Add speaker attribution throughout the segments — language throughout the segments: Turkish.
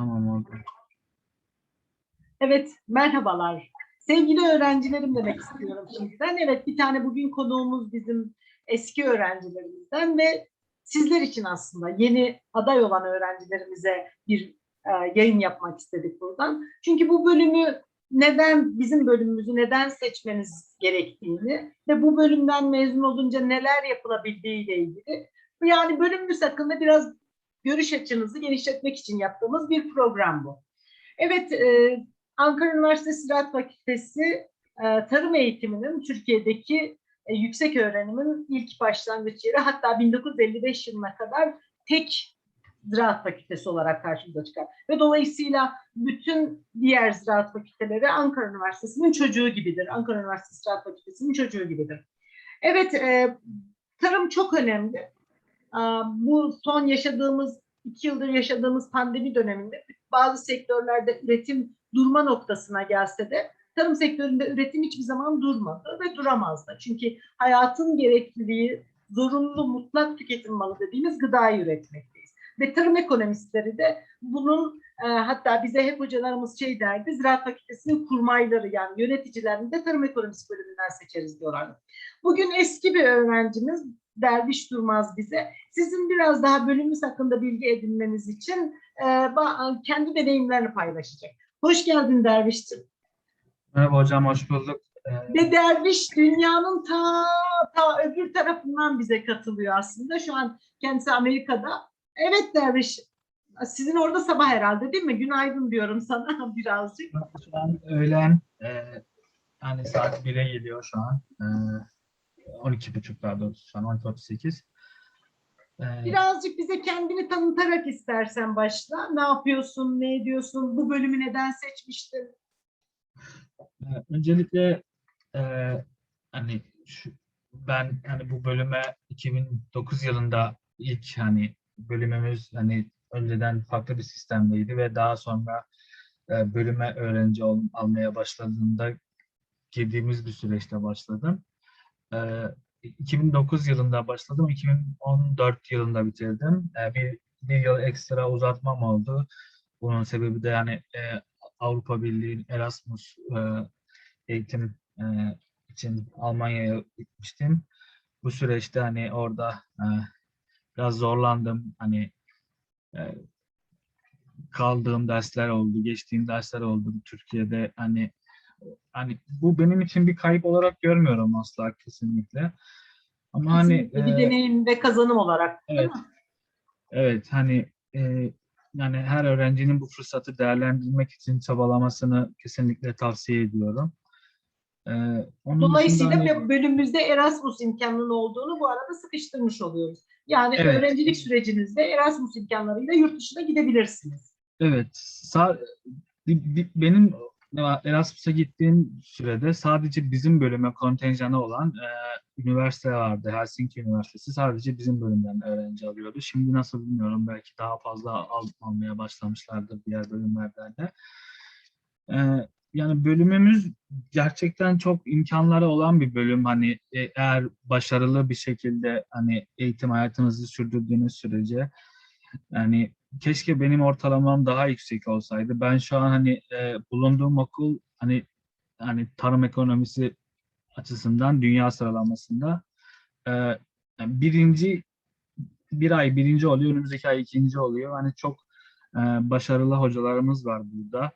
Speaker 1: Tamam oldu.
Speaker 2: Evet, merhabalar. Sevgili öğrencilerim demek istiyorum şimdiden. Evet, bir tane bugün konuğumuz bizim eski öğrencilerimizden ve sizler için aslında yeni aday olan öğrencilerimize bir e, yayın yapmak istedik buradan. Çünkü bu bölümü neden, bizim bölümümüzü neden seçmeniz gerektiğini ve bu bölümden mezun olunca neler yapılabildiği ile ilgili yani bölümümüz hakkında biraz görüş açınızı genişletmek için yaptığımız bir program bu. Evet, e, Ankara Üniversitesi Ziraat Fakültesi e, tarım eğitiminin Türkiye'deki e, yüksek öğrenimin ilk başlangıç yeri hatta 1955 yılına kadar tek ziraat fakültesi olarak karşımıza çıkar. Ve dolayısıyla bütün diğer ziraat fakülteleri Ankara Üniversitesi'nin çocuğu gibidir. Ankara Üniversitesi Ziraat Fakültesi'nin çocuğu gibidir. Evet, e, tarım çok önemli. Bu son yaşadığımız, iki yıldır yaşadığımız pandemi döneminde bazı sektörlerde üretim durma noktasına gelse de tarım sektöründe üretim hiçbir zaman durmadı ve duramaz da. Çünkü hayatın gerekliliği zorunlu mutlak tüketim malı dediğimiz gıdayı üretmekteyiz. Ve tarım ekonomistleri de bunun e, hatta bize hep hocalarımız şey derdi, Ziraat Fakültesi'nin kurmayları yani yöneticilerini de tarım ekonomisi bölümünden seçeriz diyorlardı. Bugün eski bir öğrencimiz Derviş Durmaz bize. Sizin biraz daha bölümümüz hakkında bilgi edinmeniz için e, kendi deneyimlerini paylaşacak. Hoş geldin Derviş'ciğim.
Speaker 1: Merhaba hocam, hoş bulduk. Ee,
Speaker 2: Ve Derviş dünyanın ta, ta öbür tarafından bize katılıyor aslında. Şu an kendisi Amerika'da. Evet Derviş, sizin orada sabah herhalde değil mi? Günaydın diyorum sana birazcık.
Speaker 1: şu an öğlen, e, yani saat 1'e geliyor şu an. E, 12.30 daha doğrusu şu an 12.38. E,
Speaker 2: Birazcık bize kendini tanıtarak istersen başla. Ne yapıyorsun, ne ediyorsun, bu bölümü neden seçmiştin?
Speaker 1: e, öncelikle e, hani şu, ben hani bu bölüme 2009 yılında ilk hani bölümümüz hani önceden farklı bir sistemdeydi ve daha sonra e, bölüme öğrenci ol- almaya başladığında girdiğimiz bir süreçte başladım. E, 2009 yılında başladım, 2014 yılında bitirdim. Bir, bir yıl ekstra uzatmam oldu. Bunun sebebi de yani Avrupa Birliği Erasmus eğitim için Almanya'ya gitmiştim. Bu süreçte hani orada biraz zorlandım. Hani kaldığım dersler oldu, geçtiğim dersler oldu Türkiye'de. Hani hani bu benim için bir kayıp olarak görmüyorum asla kesinlikle. Ama hani
Speaker 2: Kesinlikle bir
Speaker 1: e,
Speaker 2: deneyim ve kazanım olarak
Speaker 1: Evet. Evet hani e, yani her öğrencinin bu fırsatı değerlendirmek için çabalamasını kesinlikle tavsiye ediyorum. E, onun
Speaker 2: Dolayısıyla
Speaker 1: hani-
Speaker 2: bölümümüzde Erasmus imkanının olduğunu bu arada sıkıştırmış oluyoruz. Yani
Speaker 1: Evet.
Speaker 2: öğrencilik sürecinizde Erasmus imkanlarıyla yurt dışına gidebilirsiniz.
Speaker 1: Evet, sa- benim Erasmus'a gittiğim sürede sadece bizim bölüme kontenjanı olan e, üniversite vardı. Helsinki Üniversitesi sadece bizim bölümden öğrenci alıyordu. Şimdi nasıl bilmiyorum. Belki daha fazla al- almaya başlamışlardır diğer bölümlerden de. E, yani bölümümüz gerçekten çok imkanları olan bir bölüm. Hani e, eğer başarılı bir şekilde hani eğitim hayatınızı sürdürdüğünüz sürece yani keşke benim ortalamam daha yüksek olsaydı. Ben şu an hani e, bulunduğum okul hani hani tarım ekonomisi açısından dünya sıralamasında e, birinci bir ay birinci oluyor, önümüzdeki ay ikinci oluyor. Hani çok e, başarılı hocalarımız var burada.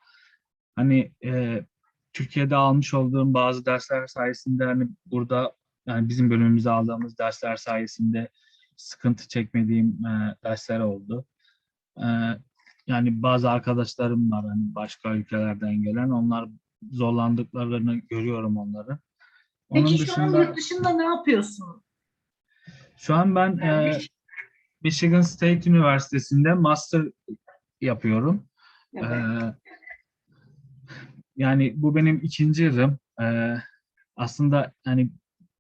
Speaker 1: Hani e, Türkiye'de almış olduğum bazı dersler sayesinde hani burada yani bizim bölümümüzde aldığımız dersler sayesinde sıkıntı çekmediğim e, dersler oldu. E, yani bazı arkadaşlarım var hani başka ülkelerden gelen. Onlar zorlandıklarını görüyorum onları. Onun
Speaker 2: Peki şu an
Speaker 1: dışında
Speaker 2: yurt dışında ne yapıyorsun?
Speaker 1: şu an ben e? Michigan State Üniversitesi'nde master yapıyorum.
Speaker 2: Evet.
Speaker 1: Ee, yani bu benim ikinci yılım. Ee, aslında hani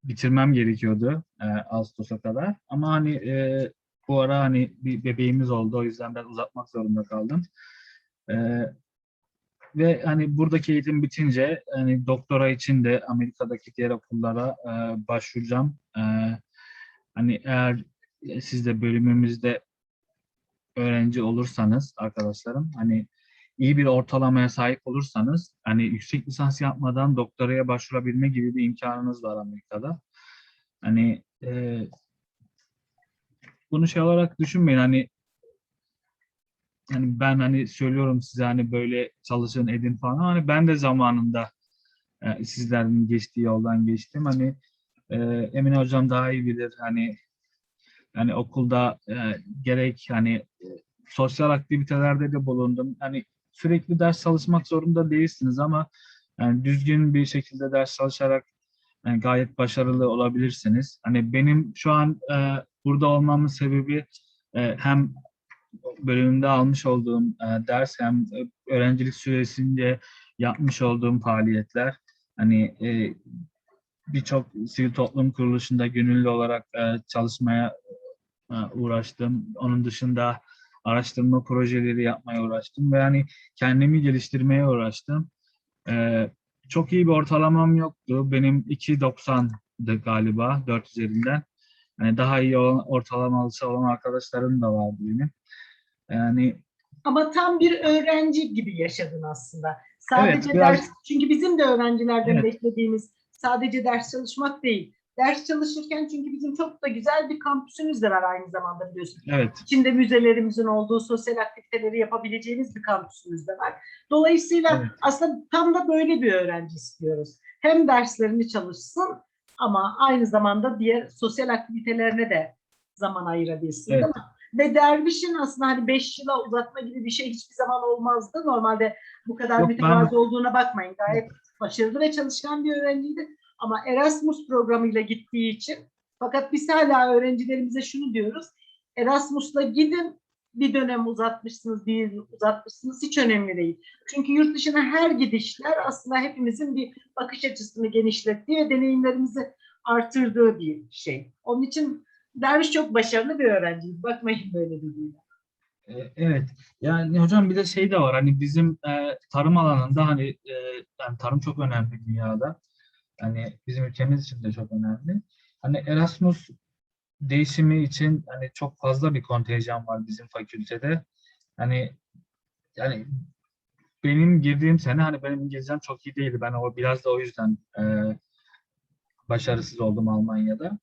Speaker 1: bitirmem gerekiyordu e, Ağustos'a kadar. Ama hani e, bu ara hani bir bebeğimiz oldu. O yüzden ben uzatmak zorunda kaldım. Ee, ve hani buradaki eğitim bitince hani doktora için de Amerika'daki diğer okullara e, başvuracağım. Ee, hani eğer siz de bölümümüzde öğrenci olursanız arkadaşlarım hani iyi bir ortalamaya sahip olursanız hani yüksek lisans yapmadan doktoraya başvurabilme gibi bir imkanınız var Amerika'da. Hani e, bunu şey olarak düşünmeyin hani hani ben hani söylüyorum size hani böyle çalışın edin falan hani ben de zamanında e, sizlerin geçtiği yoldan geçtim. Hani e, Emine hocam daha iyi bilir hani yani okulda e, gerek hani e, sosyal aktivitelerde de bulundum. Hani sürekli ders çalışmak zorunda değilsiniz ama yani düzgün bir şekilde ders çalışarak yani gayet başarılı olabilirsiniz. Hani benim şu an e, burada olmamın sebebi e, hem bölümünde almış olduğum e, ders hem öğrencilik süresince yapmış olduğum faaliyetler. Hani e, birçok sivil toplum kuruluşunda gönüllü olarak çalışmaya uğraştım. Onun dışında araştırma projeleri yapmaya uğraştım ve hani kendimi geliştirmeye uğraştım. Çok iyi bir ortalamam yoktu. Benim 2.90'dı galiba 4 üzerinden. Yani daha iyi olan ortalamalısı olan arkadaşlarım da vardı benim. Yani
Speaker 2: Ama tam bir öğrenci gibi yaşadın aslında. Sadece
Speaker 1: biraz-
Speaker 2: ders, çünkü bizim de öğrencilerden
Speaker 1: Evet.
Speaker 2: beklediğimiz sadece ders çalışmak değil. Ders çalışırken çünkü bizim çok da güzel bir kampüsümüz de var aynı zamanda biliyorsun.
Speaker 1: evet
Speaker 2: İçinde müzelerimizin olduğu, sosyal aktiviteleri yapabileceğimiz bir kampüsümüz de var. Dolayısıyla
Speaker 1: Evet.
Speaker 2: aslında tam da böyle bir öğrenci istiyoruz. Hem derslerini çalışsın ama aynı zamanda diğer sosyal aktivitelerine de zaman ayırabilsin.
Speaker 1: Evet.
Speaker 2: değil mi? Ve dervişin aslında hani 5 yıla uzatma gibi bir şey hiçbir zaman olmazdı. Normalde bu kadar
Speaker 1: Yok,
Speaker 2: mütevazı olduğuna bakmayın. Gayet başarılı ve çalışkan bir öğrenciydi. Ama Erasmus programıyla gittiği için fakat biz hala öğrencilerimize şunu diyoruz. Erasmus'la gidin bir dönem uzatmışsınız, bir uzatmışsınız hiç önemli değil. Çünkü yurt dışına her gidişler aslında hepimizin bir bakış açısını genişlettiği ve deneyimlerimizi artırdığı bir şey. Onun için Derviş çok başarılı bir öğrenci. Bakmayın böyle dediğine.
Speaker 1: E, Evet. Yani hocam bir de şey de var. Hani bizim e, tarım alanında hani e, yani tarım çok önemli dünyada. Yani bizim ülkemiz için de çok önemli. Hani Erasmus değişimi için hani çok fazla bir kontenjan var bizim fakültede. Hani yani benim girdiğim sene hani benim İngilizcem çok iyi değildi. Ben o biraz da o yüzden e, başarısız oldum Almanya'da.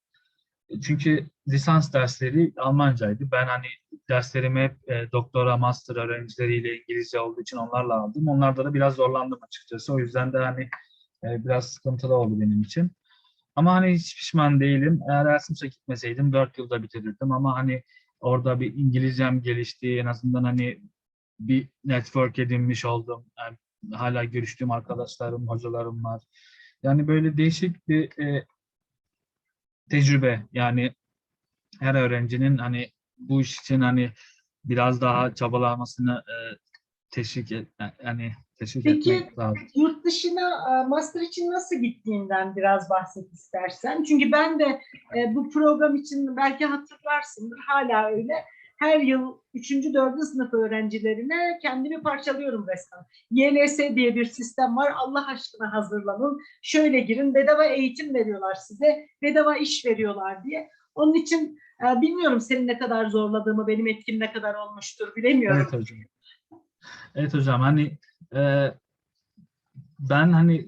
Speaker 1: Çünkü lisans dersleri Almancaydı. Ben hani derslerimi hep e, doktora, master öğrencileriyle İngilizce olduğu için onlarla aldım. Onlarda da biraz zorlandım açıkçası. O yüzden de hani e, biraz sıkıntılı oldu benim için. Ama hani hiç pişman değilim. Eğer Erasmus'a gitmeseydim 4 yılda bitirirdim ama hani orada bir İngilizcem gelişti. En azından hani bir network edinmiş oldum. Yani hala görüştüğüm arkadaşlarım, hocalarım var. Yani böyle değişik bir e, tecrübe. Yani her öğrencinin hani bu iş için hani biraz daha çabalamasını e, teşvik et, yani teşvik
Speaker 2: Peki,
Speaker 1: etmek lazım.
Speaker 2: Yurt dışına e, master için nasıl gittiğinden biraz bahset istersen. Çünkü ben de e, bu program için belki hatırlarsındır hala öyle. Her yıl 3. 4. sınıf öğrencilerine kendimi parçalıyorum resmen. YLS diye bir sistem var. Allah aşkına hazırlanın. Şöyle girin. Bedava eğitim veriyorlar size. Bedava iş veriyorlar diye. Onun için e, bilmiyorum senin ne kadar zorladığımı, benim etkim ne kadar olmuştur bilemiyorum.
Speaker 1: Evet hocam. Evet hocam hani e, ben hani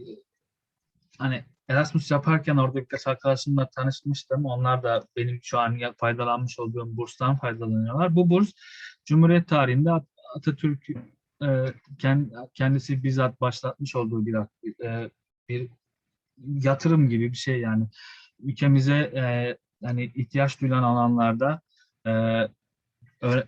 Speaker 1: hani Erasmus yaparken orada birkaç arkadaşımla tanışmıştım. Onlar da benim şu an faydalanmış olduğum burstan faydalanıyorlar. Bu burs Cumhuriyet tarihinde At- Atatürk kend- kendisi bizzat başlatmış olduğu bir bir yatırım gibi bir şey yani. Ülkemize yani ihtiyaç duyulan alanlarda öğre-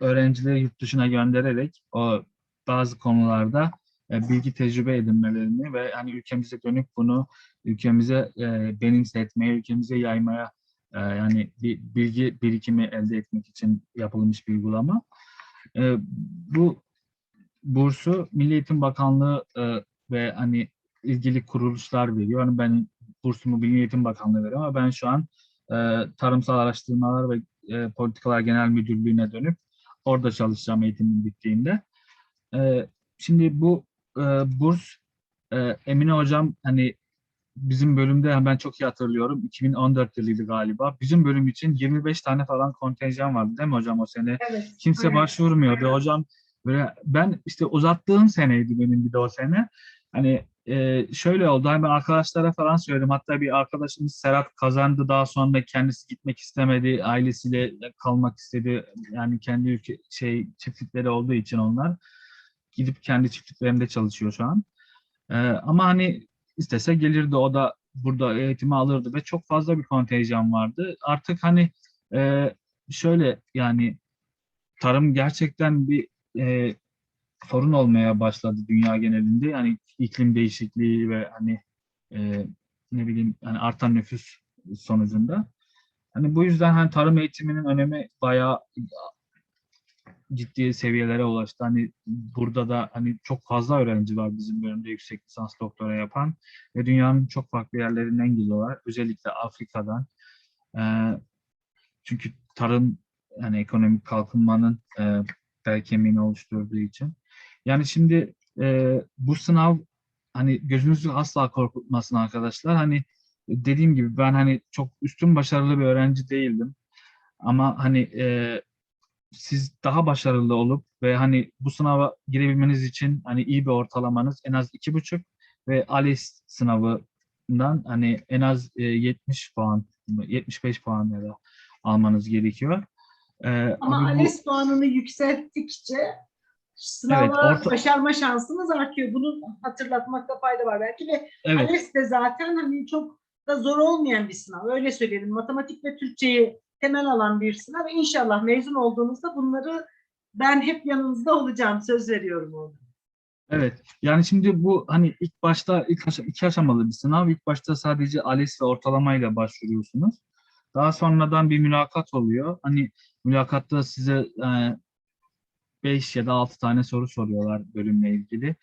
Speaker 1: öğrencileri yurt dışına göndererek o bazı konularda e, bilgi tecrübe edinmelerini ve hani ülkemize dönük bunu ülkemize e, benimsetmeye, ülkemize yaymaya e, yani bir bilgi birikimi elde etmek için yapılmış bir uygulama. E, bu bursu Milli Eğitim Bakanlığı e, ve hani ilgili kuruluşlar veriyor. Yani ben bursumu Milli Eğitim Bakanlığı veriyor ama ben şu an e, Tarımsal Araştırmalar ve e, Politikalar Genel Müdürlüğü'ne dönüp orada çalışacağım eğitimin bittiğinde. E, şimdi bu e, burs e, Emine Hocam hani bizim bölümde ben çok iyi hatırlıyorum 2014 yılıydı galiba. Bizim bölüm için 25 tane falan kontenjan vardı değil mi hocam o sene?
Speaker 2: Evet.
Speaker 1: Kimse
Speaker 2: aynen.
Speaker 1: başvurmuyordu. Hocam böyle ben işte uzattığım seneydi benim bir de o sene. Hani e, şöyle oldu. Hani ben arkadaşlara falan söyledim. Hatta bir arkadaşımız Serhat kazandı. Daha sonra kendisi gitmek istemedi. Ailesiyle kalmak istedi. Yani kendi ülke şey çiftlikleri olduğu için onlar gidip kendi çiftliklerinde çalışıyor şu an. E, ama hani istese gelirdi o da burada eğitimi alırdı ve çok fazla bir kontenjan vardı. Artık hani e, şöyle yani tarım gerçekten bir e, sorun olmaya başladı dünya genelinde. Yani iklim değişikliği ve hani e, ne bileyim hani artan nüfus sonucunda. Hani bu yüzden hani tarım eğitiminin önemi bayağı ciddi seviyelere ulaştı. Hani burada da hani çok fazla öğrenci var bizim bölümde yüksek lisans doktora yapan ve dünyanın çok farklı yerlerinden geliyorlar. Özellikle Afrika'dan. Çünkü tarım yani ekonomik kalkınmanın e, bel kemiğini oluşturduğu için. Yani şimdi bu sınav hani gözünüzü asla korkutmasın arkadaşlar. Hani dediğim gibi ben hani çok üstün başarılı bir öğrenci değildim. Ama hani e, siz daha başarılı olup ve hani bu sınava girebilmeniz için hani iyi bir ortalamanız en az iki buçuk ve ALES sınavından hani en az e, 70 puan, 75 puan ya da almanız gerekiyor. E,
Speaker 2: Ama
Speaker 1: abi bu-
Speaker 2: ALES puanını yükselttikçe sınava
Speaker 1: Evet, orta-
Speaker 2: başarma şansınız artıyor. Bunu hatırlatmakta fayda var belki ve
Speaker 1: evet.
Speaker 2: ALES de zaten hani çok da zor olmayan bir sınav. Öyle söyleyelim. Matematik ve Türkçeyi temel alan bir sınav. İnşallah mezun olduğunuzda bunları ben hep yanınızda olacağım. Söz veriyorum orada.
Speaker 1: Evet. Yani şimdi bu hani ilk başta ilk aşa- iki aşamalı bir sınav. İlk başta sadece ALES ve ortalamayla başvuruyorsunuz. Daha sonradan bir mülakat oluyor. Hani mülakatta size 5 ya da 6 tane soru soruyorlar bölümle ilgili.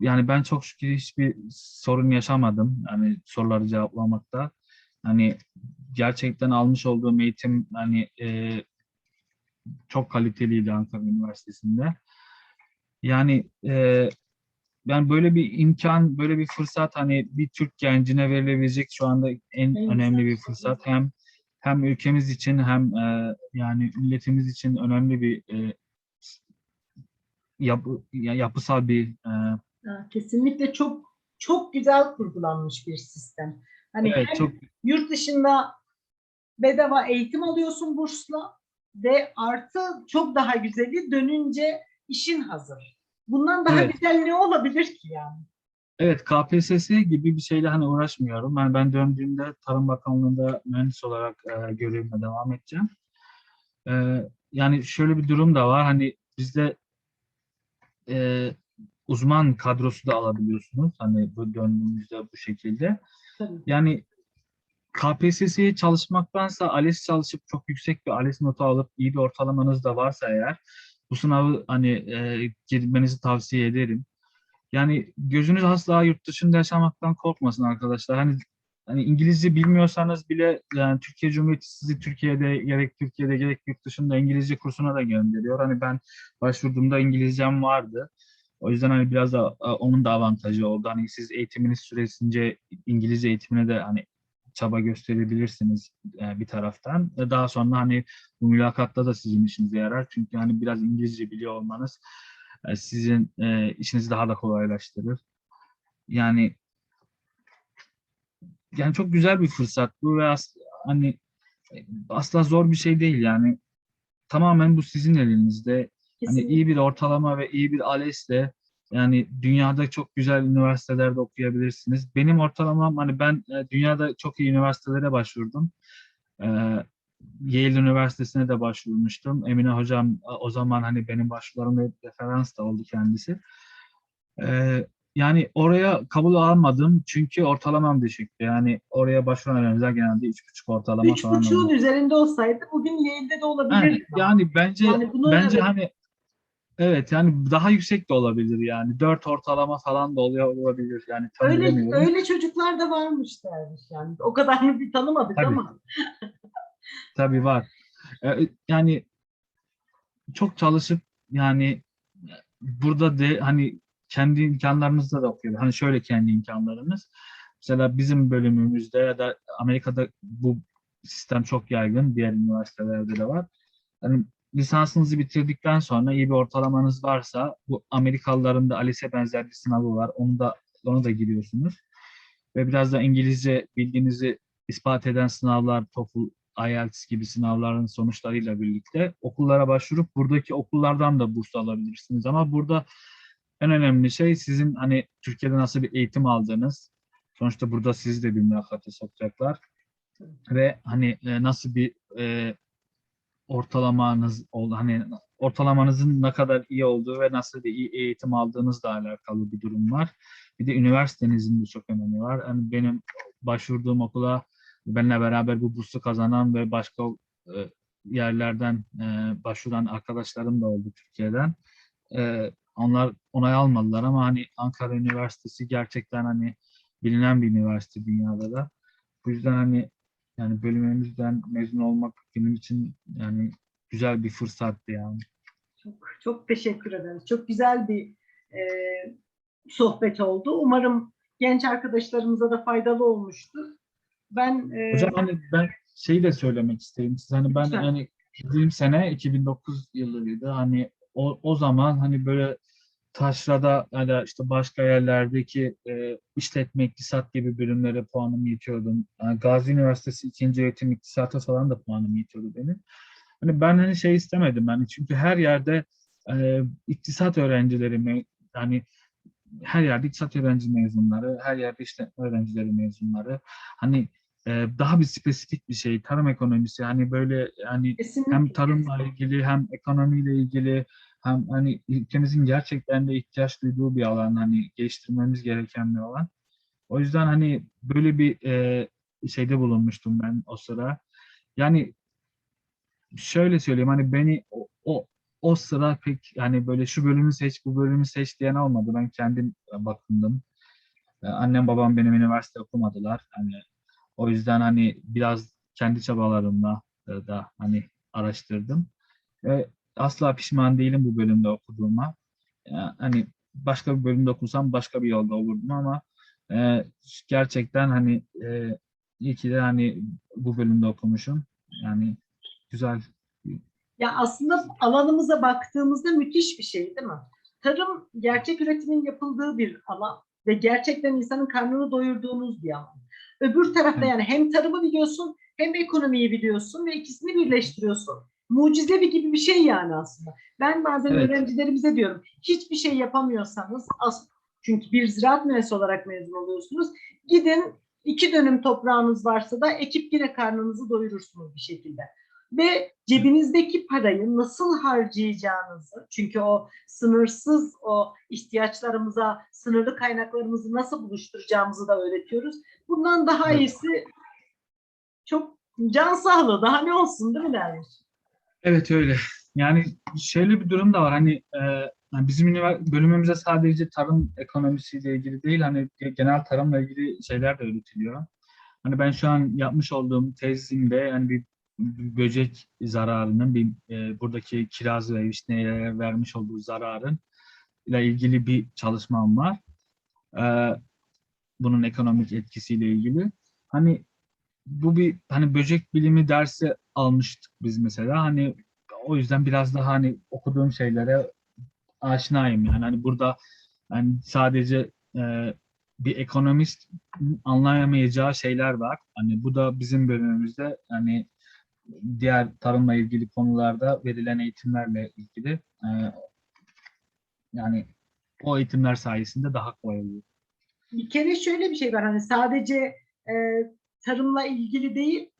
Speaker 1: Yani ben çok şükür hiçbir sorun yaşamadım. Yani soruları cevaplamakta. Hani gerçekten almış olduğum eğitim hani e, çok kaliteliydi Ankara Üniversitesi'nde. Yani e, yani böyle bir imkan, böyle bir fırsat hani bir Türk gencine verilebilecek şu anda en
Speaker 2: En
Speaker 1: önemli bir fırsat. Hem hem ülkemiz için hem e, yani milletimiz için önemli bir e, yapı, ya- yapısal bir e,
Speaker 2: Kesinlikle çok çok güzel kurgulanmış bir sistem. Hani
Speaker 1: evet çok
Speaker 2: yurt dışında bedava eğitim alıyorsun bursla ve artı çok daha güzeli dönünce işin hazır. Bundan daha
Speaker 1: Evet.
Speaker 2: güzel ne olabilir ki yani?
Speaker 1: Evet, KPSS gibi bir şeyle hani uğraşmıyorum. Yani ben döndüğümde Tarım Bakanlığı'nda mühendis olarak e, görevime devam edeceğim. E, yani şöyle bir durum da var. Hani bizde e, uzman kadrosu da alabiliyorsunuz. Hani bu döndüğümüzde bu şekilde.
Speaker 2: Tabii.
Speaker 1: Yani KPSS'ye çalışmaktansa ALES çalışıp çok yüksek bir ALES notu alıp iyi bir ortalamanız da varsa eğer bu sınavı hani e, girmenizi tavsiye ederim. Yani gözünüz asla yurt dışında yaşamaktan korkmasın arkadaşlar. Hani hani İngilizce bilmiyorsanız bile yani Türkiye Cumhuriyeti sizi Türkiye'de gerek Türkiye'de gerek yurt dışında İngilizce kursuna da gönderiyor. Hani ben başvurduğumda İngilizcem vardı. O yüzden hani biraz da e, onun da avantajı oldu. Hani siz eğitiminiz süresince İngilizce eğitimine de hani çaba gösterebilirsiniz e, bir taraftan. Ve daha sonra hani bu mülakatta da sizin işinize yarar. Çünkü hani biraz İngilizce biliyor olmanız e, sizin e, işinizi daha da kolaylaştırır. Yani yani çok güzel bir fırsat bu ve as- hani e, asla zor bir şey değil yani. Tamamen bu sizin elinizde. Hani
Speaker 2: Kesinlikle.
Speaker 1: iyi bir ortalama ve iyi bir ALES'le yani dünyada çok güzel üniversitelerde okuyabilirsiniz. Benim ortalamam hani ben e, dünyada çok iyi üniversitelere başvurdum. E, Yale Üniversitesi'ne de başvurmuştum. Emine hocam e, o zaman hani benim başvurularımda referans da oldu kendisi. E, yani oraya kabul almadım çünkü ortalamam düşüktü. Yani oraya başvuran öğrenciler genelde 3,5 ortalama
Speaker 2: Üç
Speaker 1: falan
Speaker 2: buçuğun
Speaker 1: oluyor.
Speaker 2: üzerinde olsaydı bugün Yale'de de olabilirdi.
Speaker 1: Yani, yani bence
Speaker 2: Yani
Speaker 1: bence hani evet yani daha yüksek de olabilir yani. 4 ortalama falan da oluyor olabilir yani tam
Speaker 2: öyle
Speaker 1: bilemiyorum.
Speaker 2: öyle çocuklar da varmış dermiş yani. O kadarını bir tanımadık
Speaker 1: Tabii.
Speaker 2: ama.
Speaker 1: Tabii var. Ee, yani çok çalışıp yani burada de hani kendi imkanlarınızla da okuyor. Hani şöyle kendi imkanlarınız. mesela bizim bölümümüzde ya da Amerika'da bu sistem çok yaygın. Diğer üniversitelerde de var. Hani lisansınızı bitirdikten sonra iyi bir ortalamanız varsa bu Amerikalıların da ALES'e benzer bir sınavı var. Onu da onu da giriyorsunuz. Ve biraz da İngilizce bildiğinizi ispat eden sınavlar, TOEFL, IELTS gibi sınavların sonuçlarıyla birlikte okullara başvurup buradaki okullardan da burs alabilirsiniz. Ama burada en önemli şey sizin hani Türkiye'de nasıl bir eğitim aldığınız. Sonuçta burada sizi de bir mülakata sokacaklar. Ve hani e, nasıl bir e, ortalamanız hani ortalamanızın ne kadar iyi olduğu ve nasıl bir iyi eğitim aldığınızla alakalı bir durum var. Bir de üniversitenizin de çok önemi var. Yani benim başvurduğum okula benimle beraber bu bursu kazanan ve başka e, yerlerden e, başvuran arkadaşlarım da oldu Türkiye'den. E, onlar onay almadılar ama hani Ankara Üniversitesi gerçekten hani bilinen bir üniversite dünyada da. Bu yüzden hani yani bölümümüzden mezun olmak benim için yani güzel bir fırsattı yani.
Speaker 2: Çok, çok teşekkür ederiz. Çok güzel bir e, sohbet oldu. Umarım genç arkadaşlarımıza da faydalı olmuştur. Ben e,
Speaker 1: Hocam hani ben şeyi de söylemek isterim size. Hani ben
Speaker 2: Lütfen.
Speaker 1: hani girdiğim sene 2009 yılıydı. Hani o, o zaman hani böyle taşrada ya da işte başka yerlerdeki e, işletme, iktisat gibi bölümlere puanım yetiyordum. Yani Gazi Üniversitesi ikinci öğretim iktisata falan da puanım yetiyordu benim. Hani ben hani şey istemedim hani çünkü her yerde e, iktisat öğrencileri yani her yerde iktisat öğrenci mezunları, her yerde işletme öğrencileri mezunları. Hani e, daha bir spesifik bir şey, tarım ekonomisi hani böyle yani
Speaker 2: kesinlikle
Speaker 1: hem tarımla ilgili hem ekonomiyle ilgili hem hani ülkemizin gerçekten de ihtiyaç duyduğu bir alan hani geliştirmemiz gereken bir alan. O yüzden hani böyle bir e, şeyde bulunmuştum ben o sıra. Yani şöyle söyleyeyim hani beni o, o o sıra pek hani böyle şu bölümü seç bu bölümü seç diyen olmadı. Ben kendim bakındım. E, Annem babam benim üniversite okumadılar. Hani o yüzden hani biraz kendi çabalarımla e, da hani araştırdım. Asla pişman değilim bu bölümde okuduğuma. Hani başka bir bölümde okusam başka bir yolda olurdum ama e, gerçekten hani e, iyi ki de hani bu bölümde okumuşum. Yani güzel.
Speaker 2: Ya aslında alanımıza baktığımızda müthiş bir şey değil mi? Tarım gerçek üretimin yapıldığı bir alan ve gerçekten insanın karnını doyurduğunuz bir alan. Öbür tarafta
Speaker 1: Evet.
Speaker 2: yani hem tarımı biliyorsun hem ekonomiyi biliyorsun ve ikisini birleştiriyorsun. Mucizevi gibi bir şey yani aslında. Ben bazen
Speaker 1: Evet.
Speaker 2: öğrencilerimize diyorum hiçbir şey yapamıyorsanız as- çünkü bir ziraat mühendisi olarak mezun oluyorsunuz. Gidin iki dönüm toprağınız varsa da ekip yine karnınızı doyurursunuz bir şekilde ve cebinizdeki parayı nasıl harcayacağınızı çünkü o sınırsız o ihtiyaçlarımıza sınırlı kaynaklarımızı nasıl buluşturacağımızı da öğretiyoruz. Bundan daha iyisi çok can sağlığı daha ne olsun değil mi Derviş?
Speaker 1: Evet öyle. Yani şöyle bir durum da var. Hani e, yani bizim ünivers- bölümümüze sadece tarım ekonomisiyle ilgili değil, hani ge- genel tarımla ilgili şeyler de öğretiliyor. Hani ben şu an yapmış olduğum tezimde bir bir böcek zararının bir e, buradaki kiraz ve vişneye vermiş olduğu zararın ile ilgili bir çalışmam var. E, bunun ekonomik etkisiyle ilgili. Hani bu bir hani böcek bilimi dersi almıştık biz mesela. Hani o yüzden biraz daha hani okuduğum şeylere aşinayım yani. Hani burada yani sadece e, bir ekonomist anlayamayacağı şeyler var. Hani bu da bizim bölümümüzde hani diğer tarımla ilgili konularda verilen eğitimlerle ilgili e, yani o eğitimler sayesinde daha kolay oluyor.
Speaker 2: Bir kere şöyle bir şey var hani sadece e, tarımla ilgili değil.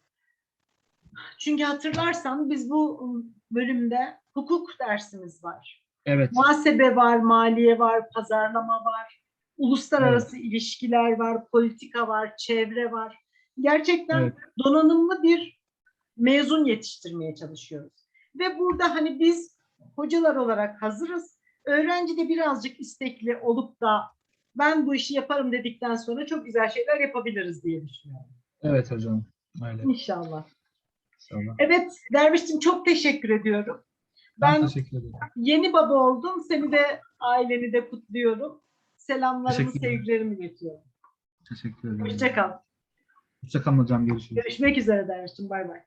Speaker 2: Çünkü hatırlarsan biz bu bölümde hukuk dersimiz var.
Speaker 1: Evet.
Speaker 2: Muhasebe var, maliye var, pazarlama var, uluslararası ilişkiler var, politika var, çevre var. Gerçekten
Speaker 1: Evet.
Speaker 2: donanımlı bir mezun yetiştirmeye çalışıyoruz. Ve burada hani biz hocalar olarak hazırız. Öğrenci de birazcık istekli olup da ben bu işi yaparım dedikten sonra çok güzel şeyler yapabiliriz diye düşünüyorum.
Speaker 1: Evet hocam. Öyle.
Speaker 2: İnşallah.
Speaker 1: İnşallah.
Speaker 2: Evet Derviş'cim çok teşekkür ediyorum.
Speaker 1: Ben
Speaker 2: Ben
Speaker 1: teşekkür ederim.
Speaker 2: yeni baba oldum. Seni de aileni de kutluyorum. Selamlarımı, sevgilerimi iletiyorum.
Speaker 1: Teşekkür ederim.
Speaker 2: Hoşça kal.
Speaker 1: Hoşça kalın hocam. Görüşürüz.
Speaker 2: Görüşmek üzere dermişim. Bay bay.